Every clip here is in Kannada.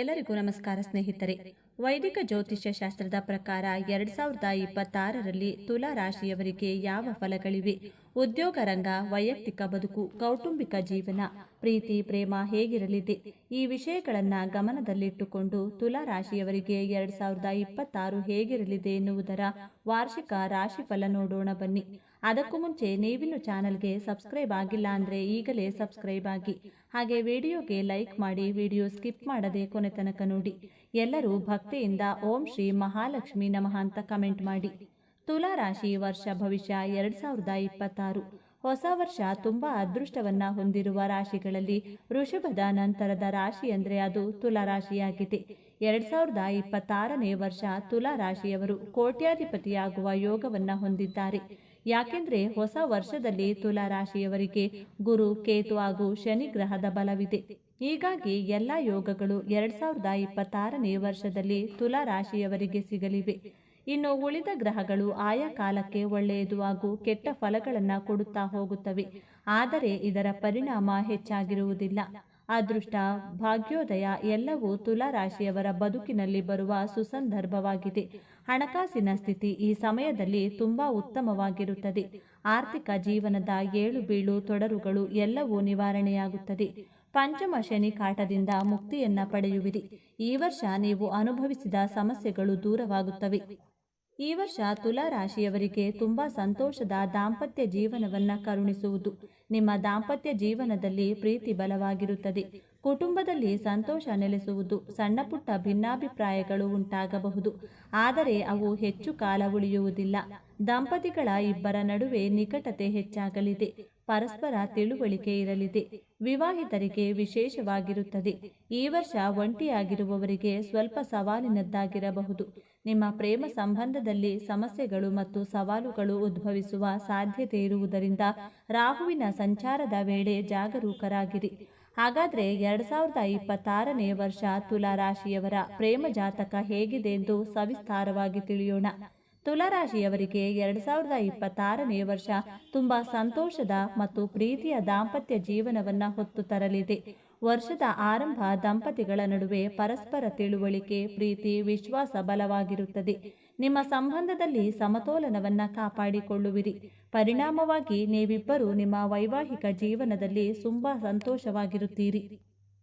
ಎಲ್ಲರಿಗೂ ನಮಸ್ಕಾರ ಸ್ನೇಹಿತರೆ. ವೈದಿಕ ಜ್ಯೋತಿಷ್ಯ ಶಾಸ್ತ್ರದ ಪ್ರಕಾರ ಎರಡ್ ಸಾವಿರದ ಇಪ್ಪತ್ತಾರರಲ್ಲಿ ತುಲಾ ರಾಶಿಯವರಿಗೆ ಯಾವ ಫಲಗಳಿವೆ? ಉದ್ಯೋಗ ರಂಗ, ವೈಯಕ್ತಿಕ ಬದುಕು, ಕೌಟುಂಬಿಕ ಜೀವನ, ಪ್ರೀತಿ, ಪ್ರೇಮ ಹೇಗಿರಲಿದೆ? ಈ ವಿಷಯಗಳನ್ನು ಗಮನದಲ್ಲಿಟ್ಟುಕೊಂಡು ತುಲಾ ರಾಶಿಯವರಿಗೆ ಎರಡ್ ಸಾವಿರದ ಇಪ್ಪತ್ತಾರು ಹೇಗಿರಲಿದೆ ಎನ್ನುವುದರ ವಾರ್ಷಿಕ ರಾಶಿಫಲ ನೋಡೋಣ ಬನ್ನಿ. ಅದಕ್ಕೂ ಮುಂಚೆ ನೀವಿನ್ನು ಚಾನಲ್ಗೆ ಸಬ್ಸ್ಕ್ರೈಬ್ ಆಗಿಲ್ಲ ಅಂದರೆ ಈಗಲೇ ಸಬ್ಸ್ಕ್ರೈಬ್ ಆಗಿ. ಹಾಗೆ ವಿಡಿಯೋಗೆ ಲೈಕ್ ಮಾಡಿ ವಿಡಿಯೋ ಸ್ಕಿಪ್ ಮಾಡದೆ ಕೊನೆ ತನಕ ನೋಡಿ. ಎಲ್ಲರೂ ಭಕ್ತಿಯಿಂದ ಓಂ ಶ್ರೀ ಮಹಾಲಕ್ಷ್ಮಿ ನಮಃ ಅಂತ ಕಮೆಂಟ್ ಮಾಡಿ. ತುಲಾ ರಾಶಿ ವರ್ಷ ಭವಿಷ್ಯ ಎರಡು ಸಾವಿರದ ಇಪ್ಪತ್ತಾರು. ಹೊಸ ವರ್ಷ ತುಂಬಾ ಅದೃಷ್ಟವನ್ನ ಹೊಂದಿರುವ ರಾಶಿಗಳಲ್ಲಿ ಋಷಭದ ನಂತರದ ರಾಶಿ ಅಂದ್ರೆ ಅದು ತುಲಾ ರಾಶಿಯಾಗಿದೆ. ಎರಡ್ ಸಾವಿರದ ಇಪ್ಪತ್ತಾರನೇ ವರ್ಷ ತುಲಾ ರಾಶಿಯವರು ಕೋಟ್ಯಾಧಿಪತಿಯಾಗುವ ಯೋಗವನ್ನ ಹೊಂದಿದ್ದಾರೆ. ಯಾಕೆಂದ್ರೆ ಹೊಸ ವರ್ಷದಲ್ಲಿ ತುಲಾ ರಾಶಿಯವರಿಗೆ ಗುರು, ಕೇತು ಹಾಗೂ ಶನಿ ಗ್ರಹದ ಬಲವಿದೆ. ಹೀಗಾಗಿ ಎಲ್ಲ ಯೋಗಗಳು ಎರಡ್ ಸಾವಿರದ ಇಪ್ಪತ್ತಾರನೇ ವರ್ಷದಲ್ಲಿ ತುಲಾ ರಾಶಿಯವರಿಗೆ ಸಿಗಲಿವೆ. ಇನ್ನು ಉಳಿದ ಗ್ರಹಗಳು ಆಯಾ ಕಾಲಕ್ಕೆ ಒಳ್ಳೆಯದು ಹಾಗೂ ಕೆಟ್ಟ ಫಲಗಳನ್ನು ಕೊಡುತ್ತಾ ಹೋಗುತ್ತವೆ. ಆದರೆ ಇದರ ಪರಿಣಾಮ ಹೆಚ್ಚಾಗಿರುವುದಿಲ್ಲ. ಅದೃಷ್ಟ, ಭಾಗ್ಯೋದಯ ಎಲ್ಲವೂ ತುಲಾ ರಾಶಿಯವರ ಬದುಕಿನಲ್ಲಿ ಬರುವ ಸುಸಂದರ್ಭವಾಗಿದೆ. ಹಣಕಾಸಿನ ಸ್ಥಿತಿ ಈ ಸಮಯದಲ್ಲಿ ತುಂಬಾ ಉತ್ತಮವಾಗಿರುತ್ತದೆ. ಆರ್ಥಿಕ ಜೀವನದ ಏಳು ಬೀಳು ತೊಡರುಗಳು ಎಲ್ಲವೂ ನಿವಾರಣೆಯಾಗುತ್ತದೆ. ಪಂಚಮ ಶನಿ ಕಾಟದಿಂದ ಮುಕ್ತಿಯನ್ನ ಪಡೆಯುವಿರಿ. ಈ ವರ್ಷ ನೀವು ಅನುಭವಿಸಿದ ಸಮಸ್ಯೆಗಳು ದೂರವಾಗುತ್ತವೆ. ಈ ವರ್ಷ ತುಲಾ ರಾಶಿಯವರಿಗೆ ತುಂಬಾ ಸಂತೋಷದ ದಾಂಪತ್ಯ ಜೀವನವನ್ನ ಕರುಣಿಸುವುದು. ನಿಮ್ಮ ದಾಂಪತ್ಯ ಜೀವನದಲ್ಲಿ ಪ್ರೀತಿ ಬಲವಾಗಿರುತ್ತದೆ. ಕುಟುಂಬದಲ್ಲಿ ಸಂತೋಷ ನೆಲೆಸುವುದು, ಸಣ್ಣ ಪುಟ್ಟ ಭಿನ್ನಾಭಿಪ್ರಾಯಗಳು ಉಂಟಾಗಬಹುದು. ಆದರೆ ಅವು ಹೆಚ್ಚು ಕಾಲ ಉಳಿಯುವುದಿಲ್ಲ. ದಂಪತಿಗಳ ಇಬ್ಬರ ನಡುವೆ ನಿಕಟತೆ ಹೆಚ್ಚಾಗಲಿದೆ. ಪರಸ್ಪರ ತಿಳುವಳಿಕೆ ಇರಲಿದೆ. ವಿವಾಹಿತರಿಗೆ ವಿಶೇಷವಾಗಿರುತ್ತದೆ. ಈ ವರ್ಷ ಒಂಟಿಯಾಗಿರುವವರಿಗೆ ಸ್ವಲ್ಪ ಸವಾಲಿನದ್ದಾಗಿರಬಹುದು. ನಿಮ್ಮ ಪ್ರೇಮ ಸಂಬಂಧದಲ್ಲಿ ಸಮಸ್ಯೆಗಳು ಮತ್ತು ಸವಾಲುಗಳು ಉದ್ಭವಿಸುವ ಸಾಧ್ಯತೆ ಇರುವುದರಿಂದ ರಾಹುವಿನ ಸಂಚಾರದ ವೇಳೆ ಜಾಗರೂಕರಾಗಿರಿ. ಹಾಗಾದರೆ ಎರಡ್ ಸಾವಿರದ ಇಪ್ಪತ್ತಾರನೇ ವರ್ಷ ತುಲಾ ರಾಶಿಯವರ ಪ್ರೇಮ ಜಾತಕ ಹೇಗಿದೆ ಎಂದು ಸವಿಸ್ತಾರವಾಗಿ ತಿಳಿಯೋಣ. ತುಲಾರಾಶಿಯವರಿಗೆ ಎರಡು ಸಾವಿರದ ಇಪ್ಪತ್ತಾರನೇ ವರ್ಷ ತುಂಬಾ ಸಂತೋಷದ ಮತ್ತು ಪ್ರೀತಿಯ ದಾಂಪತ್ಯ ಜೀವನವನ್ನು ಹೊತ್ತು ತರಲಿದೆ. ವರ್ಷದ ಆರಂಭ ದಂಪತಿಗಳ ನಡುವೆ ಪರಸ್ಪರ ತಿಳುವಳಿಕೆ, ಪ್ರೀತಿ, ವಿಶ್ವಾಸ ಬಲವಾಗಿರುತ್ತದೆ. ನಿಮ್ಮ ಸಂಬಂಧದಲ್ಲಿ ಸಮತೋಲನವನ್ನ ಕಾಪಾಡಿಕೊಳ್ಳುವಿರಿ. ಪರಿಣಾಮವಾಗಿ ನೀವಿಬ್ಬರು ನಿಮ್ಮ ವೈವಾಹಿಕ ಜೀವನದಲ್ಲಿ ತುಂಬಾ ಸಂತೋಷವಾಗಿರುತ್ತೀರಿ.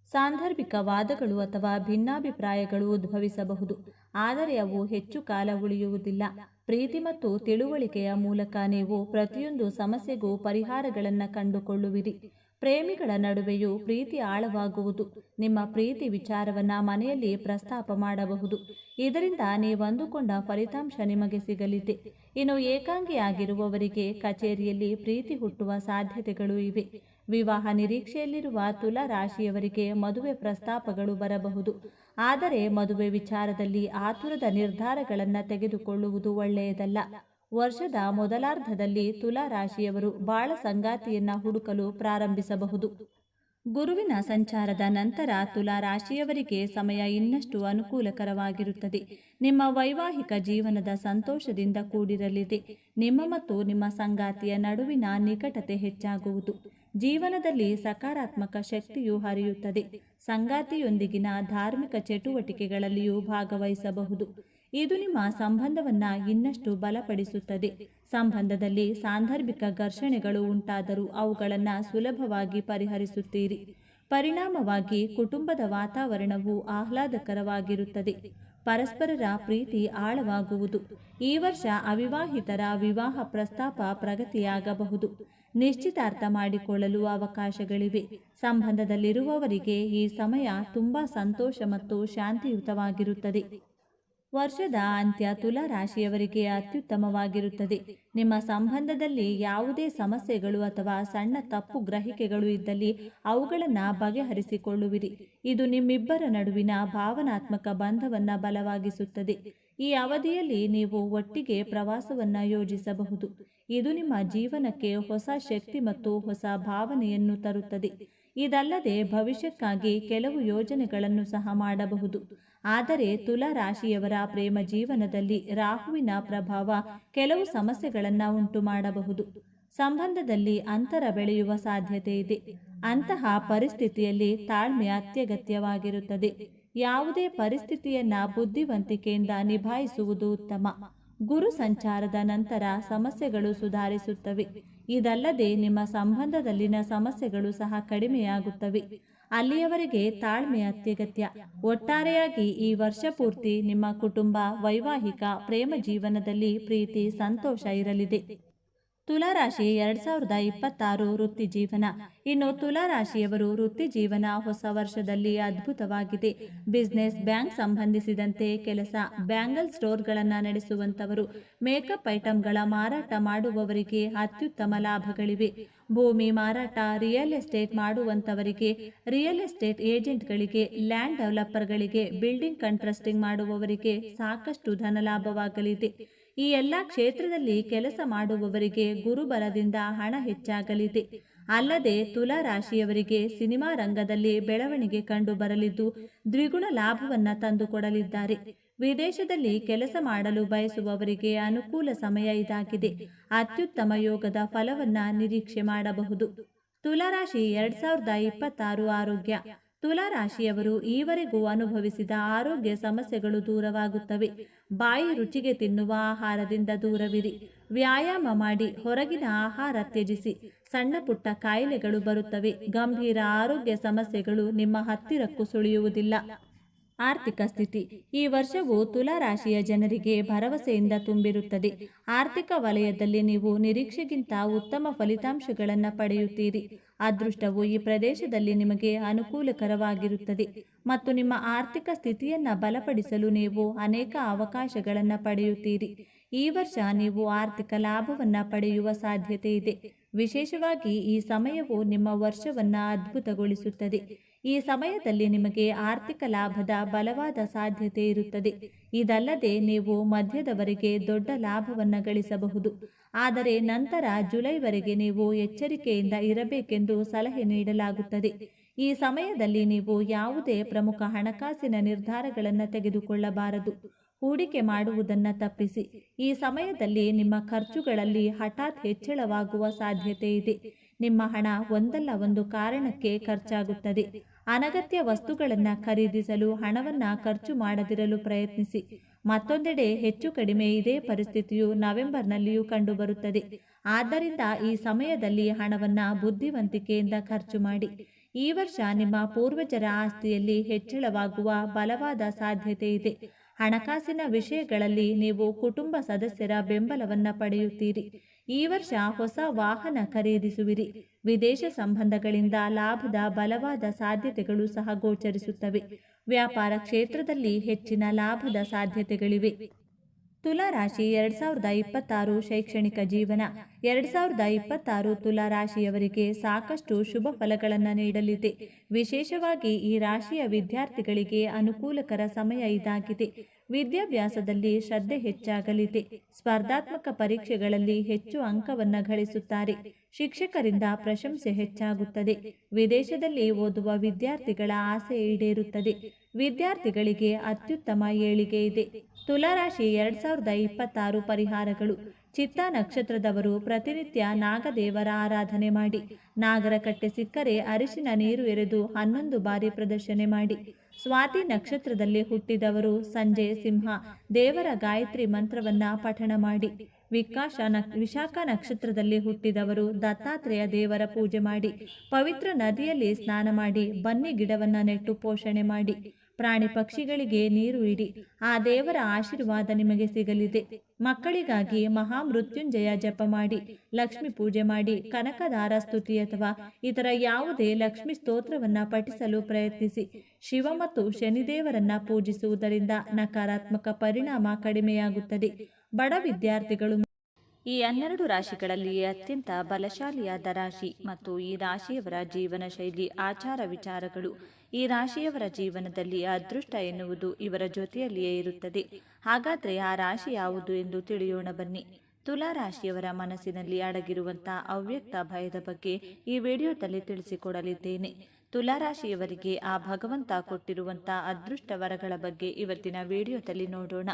ಸಾಂದರ್ಭಿಕ ವಾದಗಳು ಅಥವಾ ಭಿನ್ನಾಭಿಪ್ರಾಯಗಳು ಉದ್ಭವಿಸಬಹುದು. ಆದರೆ ಅವು ಹೆಚ್ಚು ಕಾಲ ಉಳಿಯುವುದಿಲ್ಲ. ಪ್ರೀತಿ ಮತ್ತು ತಿಳುವಳಿಕೆಯ ಮೂಲಕ ನೀವು ಪ್ರತಿಯೊಂದು ಸಮಸ್ಯೆಗೂ ಪರಿಹಾರಗಳನ್ನು ಕಂಡುಕೊಳ್ಳುವಿರಿ. ಪ್ರೇಮಿಗಳ ನಡುವೆಯೂ ಪ್ರೀತಿ ಆಳವಾಗುವುದು. ನಿಮ್ಮ ಪ್ರೀತಿ ವಿಚಾರವನ್ನ ಮನೆಯಲ್ಲಿ ಪ್ರಸ್ತಾಪ ಮಾಡಬಹುದು. ಇದರಿಂದ ನೀವಂದುಕೊಂಡ ಫಲಿತಾಂಶ ನಿಮಗೆ ಸಿಗಲಿದೆ. ಇನ್ನು ಏಕಾಂಗಿಯಾಗಿರುವವರಿಗೆ ಕಚೇರಿಯಲ್ಲಿ ಪ್ರೀತಿ ಹುಟ್ಟುವ ಸಾಧ್ಯತೆಗಳು ಇವೆ. ವಿವಾಹ ನಿರೀಕ್ಷೆಯಲ್ಲಿರುವ ತುಲಾ ರಾಶಿಯವರಿಗೆ ಮದುವೆ ಪ್ರಸ್ತಾಪಗಳು ಬರಬಹುದು. ಆದರೆ ಮದುವೆ ವಿಚಾರದಲ್ಲಿ ಆತುರದ ನಿರ್ಧಾರಗಳನ್ನು ತೆಗೆದುಕೊಳ್ಳುವುದು ಒಳ್ಳೆಯದಲ್ಲ. ವರ್ಷದ ಮೊದಲಾರ್ಧದಲ್ಲಿ ತುಲಾ ರಾಶಿಯವರು ಬಾಳ ಸಂಗಾತಿಯನ್ನ ಹುಡುಕಲು ಪ್ರಾರಂಭಿಸಬಹುದು. ಗುರುವಿನ ಸಂಚಾರದ ನಂತರ ತುಲಾ ರಾಶಿಯವರಿಗೆ ಸಮಯ ಇನ್ನಷ್ಟು ಅನುಕೂಲಕರವಾಗಿರುತ್ತದೆ. ನಿಮ್ಮ ವೈವಾಹಿಕ ಜೀವನದ ಸಂತೋಷದಿಂದ ಕೂಡಿರಲಿದೆ. ನಿಮ್ಮ ಮತ್ತು ನಿಮ್ಮ ಸಂಗಾತಿಯ ನಡುವಿನ ನಿಕಟತೆ ಹೆಚ್ಚಾಗುವುದು. ಜೀವನದಲ್ಲಿ ಸಕಾರಾತ್ಮಕ ಶಕ್ತಿಯು ಹರಿಯುತ್ತದೆ. ಸಂಗಾತಿಯೊಂದಿಗಿನ ಧಾರ್ಮಿಕ ಚಟುವಟಿಕೆಗಳಲ್ಲಿಯೂ ಭಾಗವಹಿಸಬಹುದು. ಇದು ನಿಮ್ಮ ಸಂಬಂಧವನ್ನ ಇನ್ನಷ್ಟು ಬಲಪಡಿಸುತ್ತದೆ. ಸಂಬಂಧದಲ್ಲಿ ಸಾಂದರ್ಭಿಕ ಘರ್ಷಣೆಗಳು ಉಂಟಾದರೂ ಅವುಗಳನ್ನು ಸುಲಭವಾಗಿ ಪರಿಹರಿಸುತ್ತೀರಿ. ಪರಿಣಾಮವಾಗಿ ಕುಟುಂಬದ ವಾತಾವರಣವು ಆಹ್ಲಾದಕರವಾಗಿರುತ್ತದೆ. ಪರಸ್ಪರರ ಪ್ರೀತಿ ಆಳವಾಗುವುದು. ಈ ವರ್ಷ ಅವಿವಾಹಿತರ ವಿವಾಹ ಪ್ರಸ್ತಾಪ ಪ್ರಗತಿಯಾಗಬಹುದು. ನಿಶ್ಚಿತಾರ್ಥ ಮಾಡಿಕೊಳ್ಳಲು ಅವಕಾಶಗಳಿವೆ. ಸಂಬಂಧದಲ್ಲಿರುವವರಿಗೆ ಈ ಸಮಯ ತುಂಬಾ ಸಂತೋಷ ಮತ್ತು ಶಾಂತಿಯುತವಾಗಿರುತ್ತದೆ. ವರ್ಷದ ಅಂತ್ಯ ತುಲಾ ರಾಶಿಯವರಿಗೆ ಅತ್ಯುತ್ತಮವಾಗಿರುತ್ತದೆ. ನಿಮ್ಮ ಸಂಬಂಧದಲ್ಲಿ ಯಾವುದೇ ಸಮಸ್ಯೆಗಳು ಅಥವಾ ಸಣ್ಣ ತಪ್ಪು ಗ್ರಹಿಕೆಗಳು ಇದ್ದಲ್ಲಿ ಅವುಗಳನ್ನು ಬಗೆಹರಿಸಿಕೊಳ್ಳುವಿರಿ. ಇದು ನಿಮ್ಮಿಬ್ಬರ ನಡುವಿನ ಭಾವನಾತ್ಮಕ ಬಂಧವನ್ನು ಬಲವಾಗಿಸುತ್ತದೆ. ಈ ಅವಧಿಯಲ್ಲಿ ನೀವು ಒಟ್ಟಿಗೆ ಪ್ರವಾಸವನ್ನು ಯೋಜಿಸಬಹುದು. ಇದು ನಿಮ್ಮ ಜೀವನಕ್ಕೆ ಹೊಸ ಶಕ್ತಿ ಮತ್ತು ಹೊಸ ಭಾವನೆಯನ್ನು ತರುತ್ತದೆ. ಇದಲ್ಲದೆ ಭವಿಷ್ಯಕ್ಕಾಗಿ ಕೆಲವು ಯೋಜನೆಗಳನ್ನು ಸಹ ಮಾಡಬಹುದು. ಆದರೆ ತುಲಾ ರಾಶಿಯವರ ಪ್ರೇಮ ಜೀವನದಲ್ಲಿ ರಾಹುವಿನ ಪ್ರಭಾವ ಕೆಲವು ಸಮಸ್ಯೆಗಳನ್ನು ಉಂಟು ಮಾಡಬಹುದು. ಸಂಬಂಧದಲ್ಲಿ ಅಂತರ ಬೆಳೆಯುವ ಸಾಧ್ಯತೆ ಇದೆ. ಅಂತಹ ಪರಿಸ್ಥಿತಿಯಲ್ಲಿ ತಾಳ್ಮೆ ಅತ್ಯಗತ್ಯವಾಗಿರುತ್ತದೆ. ಯಾವುದೇ ಪರಿಸ್ಥಿತಿಯನ್ನ ಬುದ್ಧಿವಂತಿಕೆಯಿಂದ ನಿಭಾಯಿಸುವುದು ಉತ್ತಮ. ಗುರು ಸಂಚಾರದ ನಂತರ ಸಮಸ್ಯೆಗಳು ಸುಧಾರಿಸುತ್ತವೆ. ಇದಲ್ಲದೆ ನಿಮ್ಮ ಸಂಬಂಧದಲ್ಲಿನ ಸಮಸ್ಯೆಗಳು ಸಹ ಕಡಿಮೆಯಾಗುತ್ತವೆ. ಅಲ್ಲಿಯವರೆಗೆ ತಾಳ್ಮೆ ಅತ್ಯಗತ್ಯ. ಒಟ್ಟಾರೆಯಾಗಿ ಈ ವರ್ಷ ಪೂರ್ತಿ ನಿಮ್ಮ ಕುಟುಂಬ ವೈವಾಹಿಕ ಪ್ರೇಮ ಜೀವನದಲ್ಲಿ ಪ್ರೀತಿ, ಸಂತೋಷ ಇರಲಿದೆ. ತುಲಾರಾಶಿ ಎರಡ್ ಸಾವಿರದ ಇಪ್ಪತ್ತಾರು ವೃತ್ತಿ ಜೀವನ. ಇನ್ನು ತುಲಾರಾಶಿಯವರು ವೃತ್ತಿ ಜೀವನ ಹೊಸ ವರ್ಷದಲ್ಲಿ ಅದ್ಭುತವಾಗಿದೆ. ಬಿಸ್ನೆಸ್, ಬ್ಯಾಂಕ್ ಸಂಬಂಧಿಸಿದಂತೆ ಕೆಲಸ, ಬ್ಯಾಂಗಲ್ ಸ್ಟೋರ್ಗಳನ್ನು ನಡೆಸುವಂತವರು ಮೇಕಪ್ ಐಟಂಗಳ ಮಾರಾಟ ಮಾಡುವವರಿಗೆ ಅತ್ಯುತ್ತಮ ಲಾಭಗಳಿವೆ. ಭೂಮಿ ಮಾರಾಟ, ರಿಯಲ್ ಎಸ್ಟೇಟ್ ಮಾಡುವಂತವರಿಗೆ ರಿಯಲ್ ಎಸ್ಟೇಟ್ ಏಜೆಂಟ್ಗಳಿಗೆ, ಲ್ಯಾಂಡ್ ಡೆವಲಪರ್ಗಳಿಗೆ, ಬಿಲ್ಡಿಂಗ್ ಕಂಟ್ರಸ್ಟಿಂಗ್ ಮಾಡುವವರಿಗೆ ಸಾಕಷ್ಟು ಧನಲಾಭವಾಗಲಿದೆ. ಈ ಎಲ್ಲ ಕ್ಷೇತ್ರದಲ್ಲಿ ಕೆಲಸ ಮಾಡುವವರಿಗೆ ಗುರುಬಲದಿಂದ ಹಣ ಹೆಚ್ಚಾಗಲಿದೆ. ಅಲ್ಲದೆ ತುಲಾ ರಾಶಿಯವರಿಗೆ ಸಿನಿಮಾ ರಂಗದಲ್ಲಿ ಬೆಳವಣಿಗೆ ಕಂಡು ಬರಲಿದ್ದು ದ್ವಿಗುಣ ಲಾಭವನ್ನ ತಂದುಕೊಡಲಿದ್ದಾರೆ ವಿದೇಶದಲ್ಲಿ ಕೆಲಸ ಮಾಡಲು ಬಯಸುವವರಿಗೆ ಅನುಕೂಲ ಸಮಯ ಇದಾಗಿದೆ. ಅತ್ಯುತ್ತಮ ಯೋಗದ ಫಲವನ್ನ ನಿರೀಕ್ಷೆ ಮಾಡಬಹುದು. ತುಲಾರಾಶಿ ಎರಡ್ ಸಾವಿರದ ಇಪ್ಪತ್ತಾರು ಆರೋಗ್ಯ. ತುಲಾರಾಶಿಯವರು ಈವರೆಗೂ ಅನುಭವಿಸಿದ ಆರೋಗ್ಯ ಸಮಸ್ಯೆಗಳು ದೂರವಾಗುತ್ತವೆ. ಬಾಯಿ ರುಚಿಗೆ ತಿನ್ನುವ ಆಹಾರದಿಂದ ದೂರವಿರಿ. ವ್ಯಾಯಾಮ ಮಾಡಿ ಹೊರಗಿನ ಆಹಾರ ತ್ಯಜಿಸಿ. ಸಣ್ಣ ಪುಟ್ಟ ಕಾಯಿಲೆಗಳು ಬರುತ್ತವೆ. ಗಂಭೀರ ಆರೋಗ್ಯ ಸಮಸ್ಯೆಗಳು ನಿಮ್ಮ ಹತ್ತಿರಕ್ಕೂ ಸುಳಿಯುವುದಿಲ್ಲ. ಆರ್ಥಿಕ ಸ್ಥಿತಿ. ಈ ವರ್ಷವು ತುಲಾರಾಶಿಯ ಜನರಿಗೆ ಭರವಸೆಯಿಂದ ತುಂಬಿರುತ್ತದೆ. ಆರ್ಥಿಕ ವಲಯದಲ್ಲಿ ನೀವು ನಿರೀಕ್ಷೆಗಿಂತ ಉತ್ತಮ ಫಲಿತಾಂಶಗಳನ್ನು ಪಡೆಯುತ್ತೀರಿ. ಅದೃಷ್ಟವು ಈ ಪ್ರದೇಶದಲ್ಲಿ ನಿಮಗೆ ಅನುಕೂಲಕರವಾಗಿರುತ್ತದೆ ಮತ್ತು ನಿಮ್ಮ ಆರ್ಥಿಕ ಸ್ಥಿತಿಯನ್ನು ಬಲಪಡಿಸಲು ನೀವು ಅನೇಕ ಅವಕಾಶಗಳನ್ನು ಪಡೆಯುತ್ತೀರಿ. ಈ ವರ್ಷ ನೀವು ಆರ್ಥಿಕ ಲಾಭವನ್ನು ಪಡೆಯುವ ಸಾಧ್ಯತೆ ಇದೆ. ವಿಶೇಷವಾಗಿ ಈ ಸಮಯವು ನಿಮ್ಮ ವರ್ಷವನ್ನು ಅದ್ಭುತಗೊಳಿಸುತ್ತದೆ. ಈ ಸಮಯದಲ್ಲಿ ನಿಮಗೆ ಆರ್ಥಿಕ ಲಾಭದ ಬಲವಾದ ಸಾಧ್ಯತೆ ಇರುತ್ತದೆ. ಇದಲ್ಲದೆ ನೀವು ಮಧ್ಯದವರೆಗೆ ದೊಡ್ಡ ಲಾಭವನ್ನು ಗಳಿಸಬಹುದು. ಆದರೆ ನಂತರ ಜುಲೈವರೆಗೆ ನೀವು ಎಚ್ಚರಿಕೆಯಿಂದ ಇರಬೇಕೆಂದು ಸಲಹೆ ನೀಡಲಾಗುತ್ತದೆ. ಈ ಸಮಯದಲ್ಲಿ ನೀವು ಯಾವುದೇ ಪ್ರಮುಖ ಹಣಕಾಸಿನ ನಿರ್ಧಾರಗಳನ್ನು ತೆಗೆದುಕೊಳ್ಳಬಾರದು. ಹೂಡಿಕೆ ಮಾಡುವುದನ್ನು ತಪ್ಪಿಸಿ. ಈ ಸಮಯದಲ್ಲಿ ನಿಮ್ಮ ಖರ್ಚುಗಳಲ್ಲಿ ಹಠಾತ್ ಹೆಚ್ಚಳವಾಗುವ ಸಾಧ್ಯತೆ ಇದೆ. ನಿಮ್ಮ ಹಣ ಒಂದಲ್ಲ ಒಂದು ಕಾರಣಕ್ಕೆ ಖರ್ಚಾಗುತ್ತದೆ. ಅನಗತ್ಯ ವಸ್ತುಗಳನ್ನು ಖರೀದಿಸಲು ಹಣವನ್ನು ಖರ್ಚು ಮಾಡದಿರಲು ಪ್ರಯತ್ನಿಸಿ. ಮತ್ತೊಂದೆಡೆ ಹೆಚ್ಚು ಕಡಿಮೆ ಇದೇ ಪರಿಸ್ಥಿತಿಯು ನವೆಂಬರ್ನಲ್ಲಿಯೂ ಕಂಡುಬರುತ್ತದೆ. ಆದ್ದರಿಂದ ಈ ಸಮಯದಲ್ಲಿ ಹಣವನ್ನು ಬುದ್ಧಿವಂತಿಕೆಯಿಂದ ಖರ್ಚು ಮಾಡಿ. ಈ ವರ್ಷ ನಿಮ್ಮ ಪೂರ್ವಜರ ಆಸ್ತಿಯಲ್ಲಿ ಹೆಚ್ಚಳವಾಗುವ ಬಲವಾದ ಸಾಧ್ಯತೆ ಇದೆ. ಹಣಕಾಸಿನ ವಿಷಯಗಳಲ್ಲಿ ನೀವು ಕುಟುಂಬ ಸದಸ್ಯರ ಬೆಂಬಲವನ್ನು ಪಡೆಯುತ್ತೀರಿ. ಈ ವರ್ಷ ಹೊಸ ವಾಹನ ಖರೀದಿಸುವಿರಿ. ವಿದೇಶ ಸಂಬಂಧಗಳಿಂದ ಲಾಭದ ಬಲವಾದ ಸಾಧ್ಯತೆಗಳು ಸಹ ಗೋಚರಿಸುತ್ತವೆ. ವ್ಯಾಪಾರ ಕ್ಷೇತ್ರದಲ್ಲಿ ಹೆಚ್ಚಿನ ಲಾಭದ ಸಾಧ್ಯತೆಗಳಿವೆ. ತುಲಾ ರಾಶಿ ಎರಡ್ ಸಾವಿರದ ಇಪ್ಪತ್ತಾರು ಶೈಕ್ಷಣಿಕ ಜೀವನ. ಎರಡ್ ಸಾವಿರದ ಇಪ್ಪತ್ತಾರು ತುಲಾರಾಶಿಯವರಿಗೆ ಸಾಕಷ್ಟು ಶುಭ ಫಲಗಳನ್ನು ನೀಡಲಿದೆ. ವಿಶೇಷವಾಗಿ ಈ ರಾಶಿಯ ವಿದ್ಯಾರ್ಥಿಗಳಿಗೆ ಅನುಕೂಲಕರ ಸಮಯ ಇದಾಗಿದೆ. ವಿದ್ಯಾಭ್ಯಾಸದಲ್ಲಿ ಶ್ರದ್ಧೆ ಹೆಚ್ಚಾಗಲಿದೆ. ಸ್ಪರ್ಧಾತ್ಮಕ ಪರೀಕ್ಷೆಗಳಲ್ಲಿ ಹೆಚ್ಚು ಅಂಕವನ್ನು ಗಳಿಸುತ್ತಾರೆ. ಶಿಕ್ಷಕರಿಂದ ಪ್ರಶಂಸೆ ಹೆಚ್ಚಾಗುತ್ತದೆ. ವಿದೇಶದಲ್ಲಿ ಓದುವ ವಿದ್ಯಾರ್ಥಿಗಳ ಆಸೆ ಈಡೇರುತ್ತದೆ. ವಿದ್ಯಾರ್ಥಿಗಳಿಗೆ ಅತ್ಯುತ್ತಮ ಏಳಿಗೆ ಇದೆ. ತುಲಾರಾಶಿ ಎರಡ್ ಸಾವಿರದ ಇಪ್ಪತ್ತಾರು ಪರಿಹಾರಗಳು. ಚಿತ್ತ ನಕ್ಷತ್ರದವರು ಪ್ರತಿನಿತ್ಯ ನಾಗದೇವರ ಆರಾಧನೆ ಮಾಡಿ. ನಾಗರ ಕಟ್ಟೆ ಸಿಕ್ಕರೆ ಅರಿಶಿನ ನೀರು ಎರೆದು ಹನ್ನೊಂದು ಬಾರಿ ಪ್ರದರ್ಶನೆ ಮಾಡಿ. ಸ್ವಾತಿ ನಕ್ಷತ್ರದಲ್ಲಿ ಹುಟ್ಟಿದವರು ಸಂಜೆ ಸಿಂಹ, ದೇವರ ಗಾಯತ್ರಿ ಮಂತ್ರವನ್ನ ಪಠಣ ಮಾಡಿ. ವಿಕಾಶ ನಕ್, ವಿಶಾಖ ನಕ್ಷತ್ರದಲ್ಲಿ ಹುಟ್ಟಿದವರು ದತ್ತಾತ್ರೇಯ ದೇವರ ಪೂಜೆ ಮಾಡಿ. ಪವಿತ್ರ ನದಿಯಲ್ಲಿ ಸ್ನಾನ ಮಾಡಿ, ಬನ್ನಿ ಗಿಡವನ್ನ ನೆಟ್ಟು ಪೋಷಣೆ ಮಾಡಿ. ಪ್ರಾಣಿ ಪಕ್ಷಿಗಳಿಗೆ ನೀರು ಇಡಿ. ಆ ದೇವರ ಆಶೀರ್ವಾದ ನಿಮಗೆ ಸಿಗಲಿದೆ. ಮಕ್ಕಳಿಗಾಗಿ ಮಹಾಮೃತ್ಯುಂಜಯ ಜಪ ಮಾಡಿ, ಲಕ್ಷ್ಮಿ ಪೂಜೆ ಮಾಡಿ, ಕನಕದಾರ ಸ್ತುತಿ ಅಥವಾ ಇತರ ಯಾವುದೇ ಲಕ್ಷ್ಮಿ ಸ್ತೋತ್ರವನ್ನ ಪಠಿಸಲು ಪ್ರಯತ್ನಿಸಿ. ಶಿವ ಮತ್ತು ಶನಿದೇವರನ್ನ ಪೂಜಿಸುವುದರಿಂದ ನಕಾರಾತ್ಮಕ ಪರಿಣಾಮ ಕಡಿಮೆಯಾಗುತ್ತದೆ. ಬಡ ವಿದ್ಯಾರ್ಥಿಗಳು ಈ ಹನ್ನೆರಡು ರಾಶಿಗಳಲ್ಲಿ ಅತ್ಯಂತ ಬಲಶಾಲಿಯಾದ ರಾಶಿ ಮತ್ತು ಈ ರಾಶಿಯವರ ಜೀವನ ಶೈಲಿ ಆಚಾರ ವಿಚಾರಗಳು. ಈ ರಾಶಿಯವರ ಜೀವನದಲ್ಲಿ ಅದೃಷ್ಟ ಎನ್ನುವುದು ಇವರ ಜೊತೆಯಲ್ಲಿಯೇ ಇರುತ್ತದೆ. ಹಾಗಾದರೆ ಆ ರಾಶಿ ಯಾವುದು ಎಂದು ತಿಳಿಯೋಣ ಬನ್ನಿ. ತುಲಾ ರಾಶಿಯವರ ಮನಸ್ಸಿನಲ್ಲಿ ಅಡಗಿರುವಂತಹ ಅವ್ಯಕ್ತ ಭಯದ ಬಗ್ಗೆ ಈ ವಿಡಿಯೋದಲ್ಲಿ ತಿಳಿಸಿಕೊಡಲಿದ್ದೇನೆ. ತುಲಾರಾಶಿಯವರಿಗೆ ಆ ಭಗವಂತ ಕೊಟ್ಟಿರುವಂಥ ಅದೃಷ್ಟ ವರಗಳ ಬಗ್ಗೆ ಇವತ್ತಿನ ವಿಡಿಯೋದಲ್ಲಿ ನೋಡೋಣ.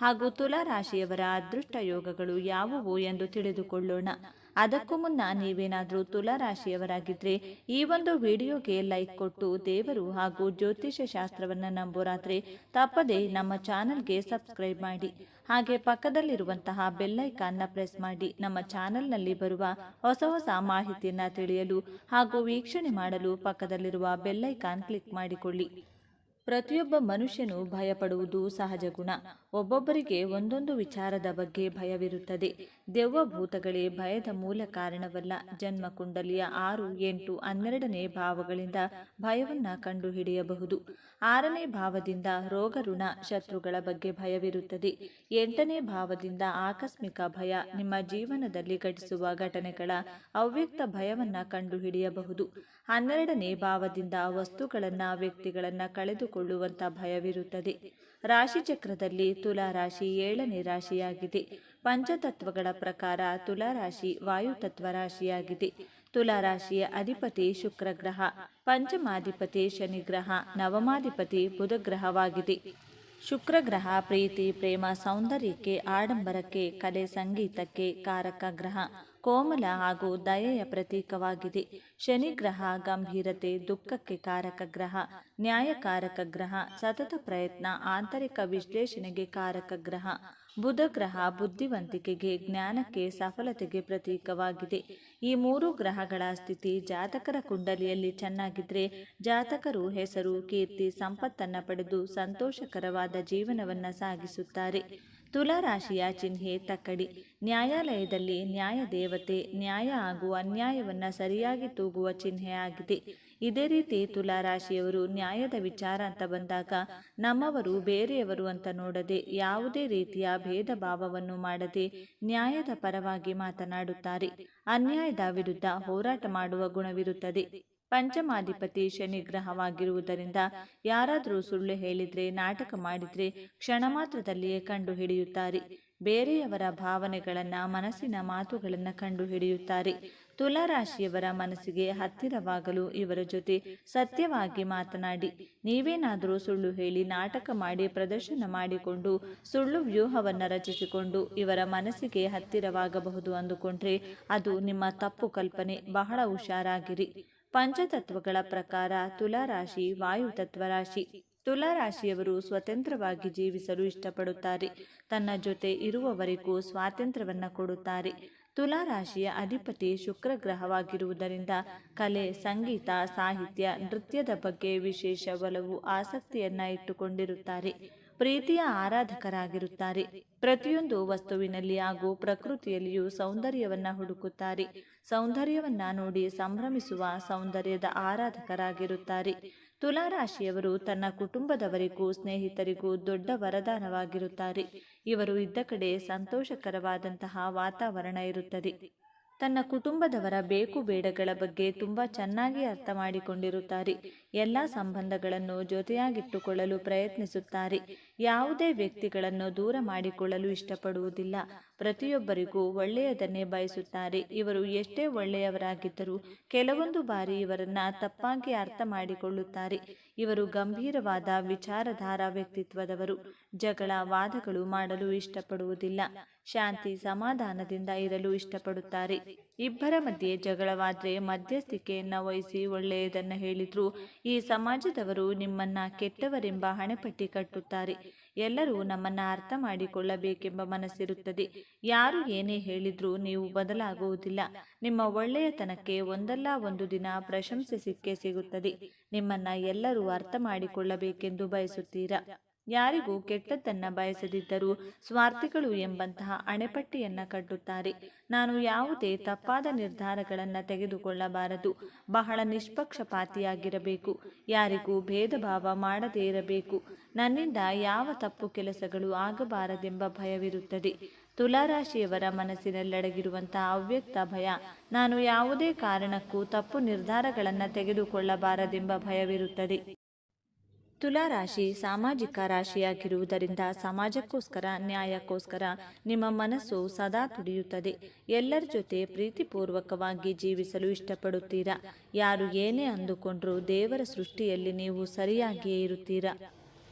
ಹಾಗೂ ತುಲಾರಾಶಿಯವರ ಅದೃಷ್ಟ ಯೋಗಗಳು ಯಾವುವು ಎಂದು ತಿಳಿದುಕೊಳ್ಳೋಣ. ಅದಕ್ಕೂ ಮುನ್ನ ನೀವೇನಾದರೂ ತುಲಾ ರಾಶಿಯವರಾಗಿದ್ದರೆ ಈ ಒಂದು ವಿಡಿಯೋಗೆ ಲೈಕ್ ಕೊಟ್ಟು ದೇವರು ಹಾಗೂ ಜ್ಯೋತಿಷ್ಯ ಶಾಸ್ತ್ರವನ್ನು ನಂಬೋರಾದರೆ ತಪ್ಪದೆ ನಮ್ಮ ಚಾನಲ್ಗೆ ಸಬ್ಸ್ಕ್ರೈಬ್ ಮಾಡಿ. ಹಾಗೆ ಪಕ್ಕದಲ್ಲಿರುವಂತಹ ಬೆಲ್ಲೈಕಾನ್ನ ಪ್ರೆಸ್ ಮಾಡಿ. ನಮ್ಮ ಚಾನಲ್ನಲ್ಲಿ ಬರುವ ಹೊಸ ಹೊಸ ಮಾಹಿತಿಯನ್ನು ತಿಳಿಯಲು ಹಾಗೂ ವೀಕ್ಷಣೆ ಮಾಡಲು ಪಕ್ಕದಲ್ಲಿರುವ ಬೆಲ್ಲೈಕಾನ್ ಕ್ಲಿಕ್ ಮಾಡಿಕೊಳ್ಳಿ. ಪ್ರತಿಯೊಬ್ಬ ಮನುಷ್ಯನು ಭಯಪಡುವುದು ಸಹಜ ಗುಣ. ಒಬ್ಬೊಬ್ಬರಿಗೆ ಒಂದೊಂದು ವಿಚಾರದ ಬಗ್ಗೆ ಭಯವಿರುತ್ತದೆ. ದೆವ್ವ ಭೂತಗಳೇ ಭಯದ ಮೂಲ ಕಾರಣವಲ್ಲ. ಜನ್ಮ ಕುಂಡಲಿಯ ಆರು, ಎಂಟು, ಹನ್ನೆರಡನೇ ಭಾವಗಳಿಂದ ಭಯವನ್ನ ಕಂಡುಹಿಡಿಯಬಹುದು. ಆರನೇ ಭಾವದಿಂದ ರೋಗ, ಋಣ, ಶತ್ರುಗಳ ಬಗ್ಗೆ ಭಯವಿರುತ್ತದೆ. ಎಂಟನೇ ಭಾವದಿಂದ ಆಕಸ್ಮಿಕ ಭಯ ನಿಮ್ಮ ಜೀವನದಲ್ಲಿ ಘಟಿಸುವ ಘಟನೆಗಳ ಅವ್ಯಕ್ತ ಭಯವನ್ನ ಕಂಡುಹಿಡಿಯಬಹುದು. ಹನ್ನೆರಡನೇ ಭಾವದಿಂದ ವಸ್ತುಗಳನ್ನ ವ್ಯಕ್ತಿಗಳನ್ನ ಕಳೆದುಕೊಳ್ಳುವಂತ ಭಯವಿರುತ್ತದೆ. ರಾಶಿಚಕ್ರದಲ್ಲಿ ತುಲಾ ರಾಶಿ ಏಳನೇ ರಾಶಿಯಾಗಿದೆ. ಪಂಚತತ್ವಗಳ ಪ್ರಕಾರ ತುಲಾರಾಶಿ ವಾಯುತತ್ವ ರಾಶಿಯಾಗಿದೆ. ತುಲಾರಾಶಿಯ ಅಧಿಪತಿ ಶುಕ್ರಗ್ರಹ ಪಂಚಮಾಧಿಪತಿ ಶನಿಗ್ರಹ ನವಮಾಧಿಪತಿ ಬುಧಗ್ರಹವಾಗಿದೆ ಶುಕ್ರಗ್ರಹ ಶುಕ್ರ ಗ್ರಹ ಪ್ರೀತಿ, ಪ್ರೇಮ, ಸೌಂದರ್ಯಕ್ಕೆ, ಆಡಂಬರಕ್ಕೆ, ಕಲೆ, ಸಂಗೀತಕ್ಕೆ ಕಾರಕ ಗ್ರಹ. ಕೋಮಲ ಹಾಗೂ ದಯೆಯ ಪ್ರತೀಕವಾಗಿದೆ. ಶನಿ ಗ್ರಹ ಗಂಭೀರತೆ, ದುಃಖಕ್ಕೆ ಕಾರಕ ಗ್ರಹ, ನ್ಯಾಯಕಾರಕ ಗ್ರಹ, ಸತತ ಪ್ರಯತ್ನ, ಆಂತರಿಕ ವಿಶ್ಲೇಷಣೆಗೆ ಕಾರಕ ಗ್ರಹ. ಬುಧ ಗ್ರಹ ಬುದ್ಧಿವಂತಿಕೆಗೆ, ಜ್ಞಾನಕ್ಕೆ ಸಫಲತೆಗೆ ಪ್ರತೀಕವಾಗಿದೆ. ಈ ಮೂರು ಗ್ರಹಗಳ ಸ್ಥಿತಿ ಜಾತಕರ ಕುಂಡಲಿಯಲ್ಲಿ ಚೆನ್ನಾಗಿದ್ರೆ ಜಾತಕರು ಹೆಸರು, ಕೀರ್ತಿ, ಸಂಪತ್ತನ್ನ ಪಡೆದು ಸಂತೋಷಕರವಾದ ಜೀವನವನ್ನ ಸಾಗಿಸುತ್ತಾರೆ. ತುಲಾ ರಾಶಿಯ ಚಿಹ್ನೆ ತಕ್ಕಡಿ. ನ್ಯಾಯಾಲಯದಲ್ಲಿ ನ್ಯಾಯ ದೇವತೆ, ನ್ಯಾಯ ಹಾಗೂ ಅನ್ಯಾಯವನ್ನು ಸರಿಯಾಗಿ ತೂಗುವ ಚಿಹ್ನೆ ಆಗಿದೆ. ಇದೇ ರೀತಿ ತುಲಾ ರಾಶಿಯವರು ನ್ಯಾಯದ ವಿಚಾರ ಅಂತ ಬಂದಾಗ ನಮ್ಮವರು ಬೇರೆಯವರು ಅಂತ ನೋಡದೆ ಯಾವುದೇ ರೀತಿಯ ಭೇದ ಭಾವವನ್ನು ಮಾಡದೆ ನ್ಯಾಯದ ಪರವಾಗಿ ಮಾತನಾಡುತ್ತಾರೆ. ಅನ್ಯಾಯದ ವಿರುದ್ಧ ಹೋರಾಟ ಮಾಡುವ ಗುಣವಿರುತ್ತದೆ. ಪಂಚಮಾಧಿಪತಿ ಶನಿಗ್ರಹವಾಗಿರುವುದರಿಂದ ಯಾರಾದರೂ ಸುಳ್ಳು ಹೇಳಿದ್ರೆ, ನಾಟಕ ಮಾಡಿದ್ರೆ ಕ್ಷಣ ಮಾತ್ರದಲ್ಲಿಯೇ ಕಂಡು ಹಿಡಿಯುತ್ತಾರೆ ಬೇರೆಯವರ ಭಾವನೆಗಳನ್ನ, ಮನಸ್ಸಿನ ಮಾತುಗಳನ್ನ ಕಂಡು ಹಿಡಿಯುತ್ತಾರೆ ತುಲಾರಾಶಿಯವರ ಮನಸ್ಸಿಗೆ ಹತ್ತಿರವಾಗಲು ಇವರ ಜೊತೆ ಸತ್ಯವಾಗಿ ಮಾತನಾಡಿ. ನೀವೇನಾದರೂ ಸುಳ್ಳು ಹೇಳಿ ನಾಟಕ ಮಾಡಿ ಪ್ರದರ್ಶನ ಮಾಡಿಕೊಂಡು ಸುಳ್ಳು ವ್ಯೂಹವನ್ನು ರಚಿಸಿಕೊಂಡು ಇವರ ಮನಸ್ಸಿಗೆ ಹತ್ತಿರವಾಗಬಹುದು ಅಂದುಕೊಂಡ್ರೆ ಅದು ನಿಮ್ಮ ತಪ್ಪು ಕಲ್ಪನೆ. ಬಹಳ ಹುಷಾರಾಗಿರಿ. ಪಂಚತತ್ವಗಳ ಪ್ರಕಾರ ತುಲಾರಾಶಿ ವಾಯುತತ್ವ ರಾಶಿ ತುಲಾರಾಶಿಯವರು ಸ್ವತಂತ್ರವಾಗಿ ಜೀವಿಸಲು ಇಷ್ಟಪಡುತ್ತಾರೆ. ತನ್ನ ಜೊತೆ ಇರುವವರೆಗೂ ಸ್ವಾತಂತ್ರ್ಯವನ್ನು ಕೊಡುತ್ತಾರೆ. ತುಲಾರಾಶಿಯ ಅಧಿಪತಿ ಶುಕ್ರ ಗ್ರಹವಾಗಿರುವುದರಿಂದ ಕಲೆ, ಸಂಗೀತ, ಸಾಹಿತ್ಯ, ನೃತ್ಯದ ಬಗ್ಗೆ ವಿಶೇಷ ಒಲವು, ಆಸಕ್ತಿಯನ್ನ ಇಟ್ಟುಕೊಂಡಿರುತ್ತಾರೆ. ಪ್ರೀತಿಯ ಆರಾಧಕರಾಗಿರುತ್ತಾರೆ. ಪ್ರತಿಯೊಂದು ವಸ್ತುವಿನಲ್ಲಿ ಹಾಗೂ ಪ್ರಕೃತಿಯಲ್ಲಿಯೂ ಸೌಂದರ್ಯವನ್ನ ಹುಡುಕುತ್ತಾರೆ. ಸೌಂದರ್ಯವನ್ನ ನೋಡಿ ಸಂಭ್ರಮಿಸುವ ಸೌಂದರ್ಯದ ಆರಾಧಕರಾಗಿರುತ್ತಾರೆ. ತುಲಾರಾಶಿಯವರು ತನ್ನ ಕುಟುಂಬದವರಿಗೂ ಸ್ನೇಹಿತರಿಗೂ ದೊಡ್ಡ ವರದಾನವಾಗಿರುತ್ತಾರೆ. ಇವರು ಇದ್ದ ಕಡೆ ಸಂತೋಷಕರವಾದಂತಹ ವಾತಾವರಣ ಇರುತ್ತದೆ. ತನ್ನ ಕುಟುಂಬದವರ ಬೇಕು ಬೇಡಗಳ ಬಗ್ಗೆ ತುಂಬ ಚೆನ್ನಾಗಿ ಅರ್ಥ ಮಾಡಿಕೊಂಡಿರುತ್ತಾರೆ. ಎಲ್ಲ ಸಂಬಂಧಗಳನ್ನು ಜೊತೆಯಾಗಿಟ್ಟುಕೊಳ್ಳಲು ಪ್ರಯತ್ನಿಸುತ್ತಾರೆ. ಯಾವುದೇ ವ್ಯಕ್ತಿಗಳನ್ನು ದೂರ ಮಾಡಿಕೊಳ್ಳಲು ಇಷ್ಟಪಡುವುದಿಲ್ಲ. ಪ್ರತಿಯೊಬ್ಬರಿಗೂ ಒಳ್ಳೆಯದನ್ನೇ ಬಯಸುತ್ತಾರೆ. ಇವರು ಎಷ್ಟೇ ಒಳ್ಳೆಯವರಾಗಿದ್ದರೂ ಕೆಲವೊಂದು ಬಾರಿ ಇವರನ್ನ ತಪ್ಪಾಗಿ ಅರ್ಥ ಮಾಡಿಕೊಳ್ಳುತ್ತಾರೆ. ಇವರು ಗಂಭೀರವಾದ ವಿಚಾರಧಾರಾ ವ್ಯಕ್ತಿತ್ವದವರು. ಜಗಳ, ವಾದಗಳು ಮಾಡಲು ಇಷ್ಟಪಡುವುದಿಲ್ಲ. ಶಾಂತಿ, ಸಮಾಧಾನದಿಂದ ಇರಲು ಇಷ್ಟಪಡುತ್ತಾರೆ. ಇಬ್ಬರ ಮಧ್ಯೆ ಜಗಳವಾದರೆ ಮಧ್ಯಸ್ಥಿಕೆಯನ್ನು ವಹಿಸಿ ಒಳ್ಳೆಯದನ್ನು ಹೇಳಿದ್ರು. ಈ ಸಮಾಜದವರು ನಿಮ್ಮನ್ನ ಕೆಟ್ಟವರೆಂಬ ಹಣೆಪಟ್ಟಿ ಕಟ್ಟುತ್ತಾರೆ. ಎಲ್ಲರೂ ನಮ್ಮನ್ನು ಅರ್ಥ ಮಾಡಿಕೊಳ್ಳಬೇಕೆಂಬ ಮನಸ್ಸಿರುತ್ತದೆ. ಯಾರು ಏನೇ ಹೇಳಿದರೂ ನೀವು ಬದಲಾಗುವುದಿಲ್ಲ. ನಿಮ್ಮ ಒಳ್ಳೆಯತನಕ್ಕೆ ಒಂದಲ್ಲ ಒಂದು ದಿನ ಪ್ರಶಂಸೆ ಸಿಕ್ಕೇ ಸಿಗುತ್ತದೆ. ನಿಮ್ಮನ್ನ ಎಲ್ಲರೂ ಅರ್ಥ ಮಾಡಿಕೊಳ್ಳಬೇಕೆಂದು ಬಯಸುತ್ತೀರಾ? ಯಾರಿಗೂ ಕೆಟ್ಟದ್ದನ್ನು ಬಯಸದಿದ್ದರೂ ಸ್ವಾರ್ಥಿಗಳು ಎಂಬಂತಹ ಅಣೆಪಟ್ಟಿಯನ್ನು ಕಟ್ಟುತ್ತಾರೆ. ನಾನು ಯಾವುದೇ ತಪ್ಪಾದ ನಿರ್ಧಾರಗಳನ್ನು ತೆಗೆದುಕೊಳ್ಳಬಾರದು. ಬಹಳ ನಿಷ್ಪಕ್ಷಪಾತಿಯಾಗಿರಬೇಕು. ಯಾರಿಗೂ ಭೇದ ಭಾವ ಮಾಡದೇ ಇರಬೇಕು. ನನ್ನಿಂದ ಯಾವ ತಪ್ಪು ಕೆಲಸಗಳು ಆಗಬಾರದೆಂಬ ಭಯವಿರುತ್ತದೆ. ತುಲಾರಾಶಿಯವರ ಮನಸ್ಸಿನಲ್ಲಡಗಿರುವಂತಹ ಅವ್ಯಕ್ತ ಭಯ. ನಾನು ಯಾವುದೇ ಕಾರಣಕ್ಕೂ ತಪ್ಪು ನಿರ್ಧಾರಗಳನ್ನು ತೆಗೆದುಕೊಳ್ಳಬಾರದೆಂಬ ಭಯವಿರುತ್ತದೆ. ತುಲಾರಾಶಿ ಸಾಮಾಜಿಕ ರಾಶಿಯಾಗಿರುವುದರಿಂದ ಸಮಾಜಕ್ಕೋಸ್ಕರ, ನ್ಯಾಯಕ್ಕೋಸ್ಕರ ನಿಮ್ಮ ಮನಸ್ಸು ಸದಾ ತುಡಿಯುತ್ತದೆ. ಎಲ್ಲರ ಜೊತೆ ಪ್ರೀತಿಪೂರ್ವಕವಾಗಿ ಜೀವಿಸಲು ಇಷ್ಟಪಡುತ್ತೀರಾ? ಯಾರು ಏನೇ ಅಂದುಕೊಂಡರೂ ದೇವರ ಸೃಷ್ಟಿಯಲ್ಲಿ ನೀವು ಸರಿಯಾಗಿಯೇ ಇರುತ್ತೀರಾ?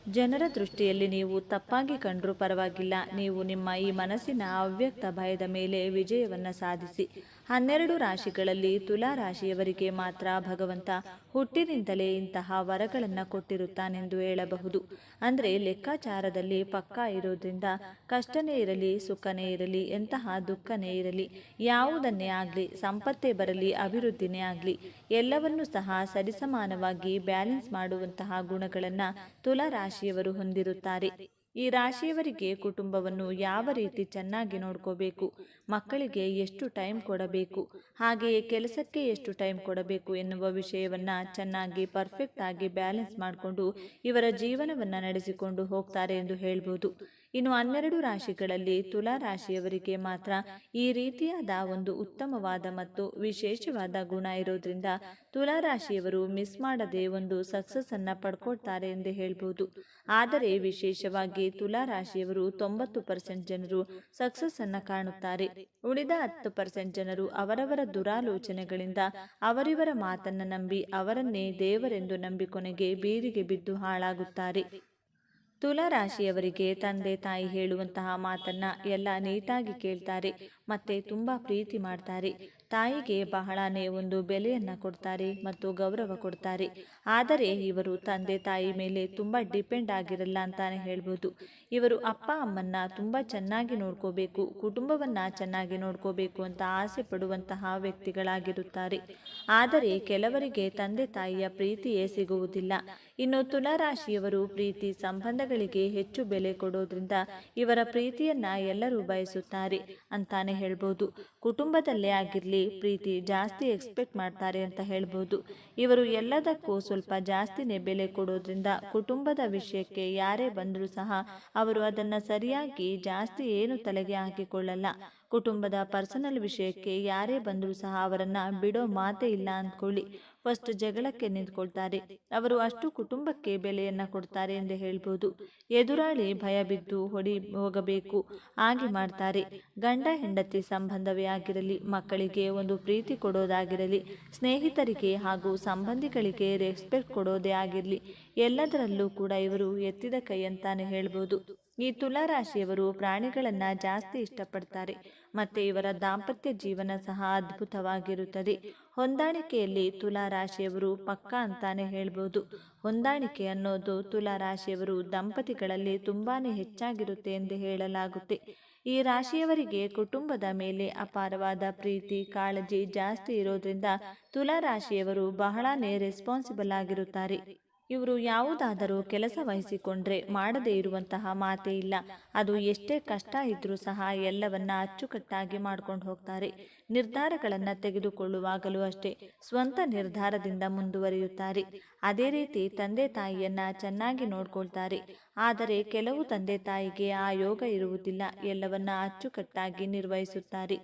ಜನರ ದೃಷ್ಟಿಯಲ್ಲಿ ನೀವು ತಪ್ಪಾಗಿ ಕಂಡರೂ ಪರವಾಗಿಲ್ಲ. ನೀವು ನಿಮ್ಮ ಈ ಮನಸ್ಸಿನ ಅವ್ಯಕ್ತ ಭಯದ ಮೇಲೆ ವಿಜಯವನ್ನು ಸಾಧಿಸಿ. ಹನ್ನೆರಡು ರಾಶಿಗಳಲ್ಲಿ ತುಲಾ ರಾಶಿಯವರಿಗೆ ಮಾತ್ರ ಭಗವಂತ ಹುಟ್ಟಿನಿಂದಲೇ ಇಂತಹ ವರಗಳನ್ನು ಕೊಟ್ಟಿರುತ್ತಾನೆಂದು ಹೇಳಬಹುದು. ಅಂದರೆ ಲೆಕ್ಕಾಚಾರದಲ್ಲಿ ಪಕ್ಕಾ ಇರೋದ್ರಿಂದ ಕಷ್ಟನೇ ಇರಲಿ, ಸುಖನೇ ಇರಲಿ, ಎಂತಹ ದುಃಖನೇ ಇರಲಿ, ಯಾವುದನ್ನೇ ಆಗಲಿ, ಸಂಪತ್ತೇ ಬರಲಿ, ಅಭಿವೃದ್ಧಿನೇ ಆಗಲಿ, ಎಲ್ಲವನ್ನೂ ಸಹ ಸರಿಸಮಾನವಾಗಿ ಬ್ಯಾಲೆನ್ಸ್ ಮಾಡುವಂತಹ ಗುಣಗಳನ್ನು ತುಲಾ ರಾಶಿಯವರು ಹೊಂದಿರುತ್ತಾರೆ. ಈ ರಾಶಿಯವರಿಗೆ ಕುಟುಂಬವನ್ನು ಯಾವ ರೀತಿ ಚೆನ್ನಾಗಿ ನೋಡ್ಕೋಬೇಕು, ಮಕ್ಕಳಿಗೆ ಎಷ್ಟು ಟೈಮ್ ಕೊಡಬೇಕು, ಹಾಗೆಯೇ ಕೆಲಸಕ್ಕೆ ಎಷ್ಟು ಟೈಮ್ ಕೊಡಬೇಕು ಎನ್ನುವ ವಿಷಯವನ್ನು ಚೆನ್ನಾಗಿ ಪರ್ಫೆಕ್ಟ್ ಆಗಿ ಬ್ಯಾಲೆನ್ಸ್ ಮಾಡಿಕೊಂಡು ಇವರ ಜೀವನವನ್ನು ನಡೆಸಿಕೊಂಡು ಹೋಗ್ತಾರೆ ಎಂದು ಹೇಳ್ಬೋದು. ಇನ್ನು ಹನ್ನೆರಡು ರಾಶಿಗಳಲ್ಲಿ ತುಲಾ ರಾಶಿಯವರಿಗೆ ಮಾತ್ರ ಈ ರೀತಿಯಾದ ಒಂದು ಉತ್ತಮವಾದ ಮತ್ತು ವಿಶೇಷವಾದ ಗುಣ ಇರೋದ್ರಿಂದ ತುಲಾ ರಾಶಿಯವರು ಮಿಸ್ ಮಾಡದೆ ಒಂದು ಸಕ್ಸಸ್ ಅನ್ನ ಪಡ್ಕೊಳ್ತಾರೆ ಎಂದು ಹೇಳ್ಬೋದು. ಆದರೆ ವಿಶೇಷವಾಗಿ ತುಲಾ ರಾಶಿಯವರು ತೊಂಬತ್ತು ಪರ್ಸೆಂಟ್ ಜನರು ಸಕ್ಸಸ್ ಅನ್ನ ಕಾಣುತ್ತಾರೆ. ಉಳಿದ ಹತ್ತು ಪರ್ಸೆಂಟ್ ಜನರು ಅವರವರ ದುರಾಲೋಚನೆಗಳಿಂದ ಅವರಿವರ ಮಾತನ್ನ ನಂಬಿ ಅವರನ್ನೇ ದೇವರೆಂದು ನಂಬಿ ಕೊನೆಗೆ ಬೀರಿಗೆ ಬಿದ್ದು ಹಾಳಾಗುತ್ತಾರೆ. ತುಲಾ ರಾಶಿಯವರಿಗೆ ತಂದೆ ತಾಯಿ ಹೇಳುವಂತಹ ಮಾತನ್ನ ಎಲ್ಲ ನೀಟಾಗಿ ಕೇಳ್ತಾರೆ, ಮತ್ತೆ ತುಂಬಾ ಪ್ರೀತಿ ಮಾಡ್ತಾರೆ. ತಾಯಿಗೆ ಬಹಳನೇ ಒಂದು ಬೆಲೆಯನ್ನ ಕೊಡ್ತಾರೆ ಮತ್ತು ಗೌರವ ಕೊಡ್ತಾರೆ. ಆದರೆ ಇವರು ತಂದೆ ತಾಯಿ ಮೇಲೆ ತುಂಬಾ ಡಿಪೆಂಡ್ ಆಗಿರಲ್ಲ ಅಂತಾನೆ ಹೇಳ್ಬೋದು. ಇವರು ಅಪ್ಪ, ಅಮ್ಮನ್ನ ತುಂಬಾ ಚೆನ್ನಾಗಿ ನೋಡ್ಕೋಬೇಕು, ಕುಟುಂಬವನ್ನ ಚೆನ್ನಾಗಿ ನೋಡ್ಕೋಬೇಕು ಅಂತ ಆಸೆ ಪಡುವಂತಹ ವ್ಯಕ್ತಿಗಳಾಗಿರುತ್ತಾರೆ. ಆದರೆ ಕೆಲವರಿಗೆ ತಂದೆ ತಾಯಿಯ ಪ್ರೀತಿಯೇ ಸಿಗುವುದಿಲ್ಲ. ಇನ್ನು ತುಲಾರಾಶಿಯವರು ಪ್ರೀತಿ ಸಂಬಂಧಗಳಿಗೆ ಹೆಚ್ಚು ಬೆಲೆ ಕೊಡೋದ್ರಿಂದ ಇವರ ಪ್ರೀತಿಯನ್ನ ಎಲ್ಲರೂ ಬಯಸುತ್ತಾರೆ ಅಂತಾನೆ ಹೇಳ್ಬೋದು. ಕುಟುಂಬದಲ್ಲೇ ಆಗಿರಲಿ ಪ್ರೀತಿ ಜಾಸ್ತಿ ಎಕ್ಸ್ಪೆಕ್ಟ್ ಮಾಡ್ತಾರೆ ಅಂತ ಹೇಳ್ಬೋದು. ಇವರು ಎಲ್ಲದಕ್ಕೂ ಸ್ವಲ್ಪ ಜಾಸ್ತಿನೇ ಬೆಲೆ ಕೊಡೋದ್ರಿಂದ ಕುಟುಂಬದ ವಿಷಯಕ್ಕೆ ಯಾರೇ ಬಂದರೂ ಸಹ ಅವರು ಅದನ್ನು ಸರಿಯಾಗಿ ಜಾಸ್ತಿ ಏನು ತಲೆಗೆ ಹಾಕಿಕೊಳ್ಳಲ್ಲ. ಕುಟುಂಬದ ಪರ್ಸನಲ್ ವಿಷಯಕ್ಕೆ ಯಾರೇ ಬಂದರೂ ಸಹ ಅವರನ್ನ ಬಿಡೋ ಮಾತೇ ಇಲ್ಲ ಅಂದ್ಕೊಳ್ಳಿ. ಫಸ್ಟ್ ಜಗಳಕ್ಕೆ ನಿಂತ್ಕೊಳ್ತಾರೆ. ಅವರು ಅಷ್ಟು ಕುಟುಂಬಕ್ಕೆ ಬೆಲೆಯನ್ನ ಕೊಡ್ತಾರೆ ಎಂದು ಹೇಳ್ಬೋದು. ಎದುರಾಳಿ ಭಯ ಬಿದ್ದು ಹೊಡಿ ಹೋಗಬೇಕು. ಹಾಗೆ ಮಾಡ್ತಾರೆ. ಗಂಡ, ಹೆಂಡತಿ ಸಂಬಂಧವೇ ಆಗಿರಲಿ, ಮಕ್ಕಳಿಗೆ ಒಂದು ಪ್ರೀತಿ ಕೊಡೋದಾಗಿರಲಿ, ಸ್ನೇಹಿತರಿಗೆ ಹಾಗೂ ಸಂಬಂಧಿಗಳಿಗೆ ರೆಸ್ಪೆಕ್ಟ್ ಕೊಡೋದೇ ಆಗಿರಲಿ, ಎಲ್ಲದರಲ್ಲೂ ಕೂಡ ಇವರು ಎತ್ತಿದ ಕೈ ಅಂತಾನೆ ಹೇಳ್ಬೋದು. ಈ ತುಲಾರಾಶಿಯವರು ಪ್ರಾಣಿಗಳನ್ನು ಜಾಸ್ತಿ ಇಷ್ಟಪಡ್ತಾರೆ, ಮತ್ತೆ ಇವರ ದಾಂಪತ್ಯ ಜೀವನ ಸಹ ಅದ್ಭುತವಾಗಿರುತ್ತದೆ. ಹೊಂದಾಣಿಕೆಯಲ್ಲಿ ತುಲಾರಾಶಿಯವರು ಪಕ್ಕಾ ಅಂತಾನೆ ಹೇಳ್ಬೋದು. ಹೊಂದಾಣಿಕೆ ಅನ್ನೋದು ತುಲಾರಾಶಿಯವರು ದಂಪತಿಗಳಲ್ಲಿ ತುಂಬಾನೇ ಹೆಚ್ಚಾಗಿರುತ್ತೆ ಎಂದು ಹೇಳಲಾಗುತ್ತೆ. ಈ ರಾಶಿಯವರಿಗೆ ಕುಟುಂಬದ ಮೇಲೆ ಅಪಾರವಾದ ಪ್ರೀತಿ, ಕಾಳಜಿ ಜಾಸ್ತಿ ಇರೋದ್ರಿಂದ ತುಲಾರಾಶಿಯವರು ಬಹಳನೇ ರೆಸ್ಪಾನ್ಸಿಬಲ್ ಆಗಿರುತ್ತಾರೆ. ಇವರು ಯಾವುದಾದರೂ ಕೆಲಸ ವಹಿಸಿಕೊಂಡ್ರೆ ಮಾಡದೇ ಇರುವಂತಹ ಮಾತೇ ಇಲ್ಲ. ಅದು ಎಷ್ಟೇ ಕಷ್ಟ ಇದ್ರೂ ಸಹ ಎಲ್ಲವನ್ನ ಅಚ್ಚುಕಟ್ಟಾಗಿ ಮಾಡ್ಕೊಂಡು ಹೋಗ್ತಾರೆ. ನಿರ್ಧಾರಗಳನ್ನು ತೆಗೆದುಕೊಳ್ಳುವಾಗಲೂ ಅಷ್ಟೇ ಸ್ವಂತ ನಿರ್ಧಾರದಿಂದ ಮುಂದುವರಿಯುತ್ತಾರೆ. ಅದೇ ರೀತಿ ತಂದೆ ತಾಯಿಯನ್ನ ಚೆನ್ನಾಗಿ ನೋಡ್ಕೊಳ್ತಾರೆ. ಆದರೆ ಕೆಲವು ತಂದೆ ತಾಯಿಗೆ ಆ ಯೋಗ ಇರುವುದಿಲ್ಲ. ಎಲ್ಲವನ್ನ ಅಚ್ಚುಕಟ್ಟಾಗಿ ನಿರ್ವಹಿಸುತ್ತಾರೆ.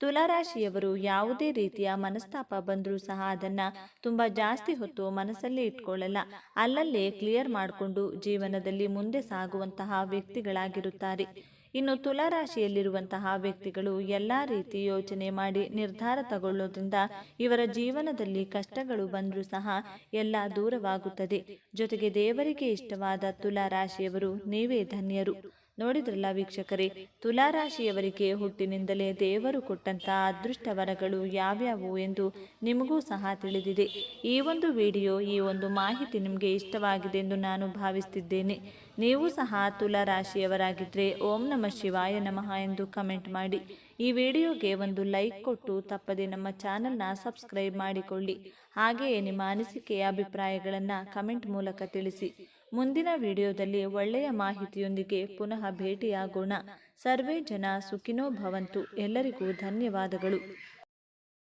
ತುಲಾರಾಶಿಯವರು ಯಾವುದೇ ರೀತಿಯ ಮನಸ್ತಾಪ ಬಂದರೂ ಸಹ ಅದನ್ನು ತುಂಬ ಜಾಸ್ತಿ ಹೊತ್ತು ಮನಸ್ಸಲ್ಲಿ ಇಟ್ಕೊಳ್ಳಲ್ಲ. ಅಲ್ಲಲ್ಲೇ ಕ್ಲಿಯರ್ ಮಾಡಿಕೊಂಡು ಜೀವನದಲ್ಲಿ ಮುಂದೆ ಸಾಗುವಂತಹ ವ್ಯಕ್ತಿಗಳಾಗಿರುತ್ತಾರೆ. ಇನ್ನು ತುಲಾರಾಶಿಯಲ್ಲಿರುವಂತಹ ವ್ಯಕ್ತಿಗಳು ಎಲ್ಲ ರೀತಿ ಯೋಚನೆ ಮಾಡಿ ನಿರ್ಧಾರ ತಗೊಳ್ಳೋದ್ರಿಂದ ಇವರ ಜೀವನದಲ್ಲಿ ಕಷ್ಟಗಳು ಬಂದರೂ ಸಹ ಎಲ್ಲ ದೂರವಾಗುತ್ತದೆ. ಜೊತೆಗೆ ದೇವರಿಗೆ ಇಷ್ಟವಾದ ತುಲಾರಾಶಿಯವರು ನೀವೇ ಧನ್ಯರು. ನೋಡಿದ್ರಲ್ಲ ವೀಕ್ಷಕರೇ, ತುಲಾರಾಶಿಯವರಿಗೆ ಹುಟ್ಟಿನಿಂದಲೇ ದೇವರು ಕೊಟ್ಟಂತ ಅದೃಷ್ಟ ವರಗಳು ಯಾವ್ಯಾವು ಎಂದು ನಿಮಗೂ ಸಹ ತಿಳಿದಿದೆ. ಈ ಒಂದು ವಿಡಿಯೋ, ಈ ಒಂದು ಮಾಹಿತಿ ನಿಮಗೆ ಇಷ್ಟವಾಗಿದೆ ಎಂದು ನಾನು ಭಾವಿಸುತ್ತಿದ್ದೇನೆ ನೀವು ಸಹ ತುಲಾರಾಶಿಯವರಾಗಿದ್ದರೆ ಓಂ ನಮ ಶಿವಾಯ ನಮಃ ಎಂದು ಕಮೆಂಟ್ ಮಾಡಿ. ಈ ವಿಡಿಯೋಗೆ ಒಂದು ಲೈಕ್ ಕೊಟ್ಟು ತಪ್ಪದೆ ನಮ್ಮ ಚಾನಲ್ನ ಸಬ್ಸ್ಕ್ರೈಬ್ ಮಾಡಿಕೊಳ್ಳಿ. ಹಾಗೆಯೇ ನಿಮ್ಮ ಅನಿಸಿಕೆಯ ಅಭಿಪ್ರಾಯಗಳನ್ನು ಕಮೆಂಟ್ ಮೂಲಕ ತಿಳಿಸಿ. ಮುಂದಿನ ವಿಡಿಯೋದಲ್ಲಿ ಒಳ್ಳೆಯ ಮಾಹಿತಿಯೊಂದಿಗೆ ಪುನಃ ಭೇಟಿಯಾಗೋಣ. ಸರ್ವೇ ಜನ ಸುಖಿನೋ ಭವಂತು. ಎಲ್ಲರಿಗೂ ಧನ್ಯವಾದಗಳು.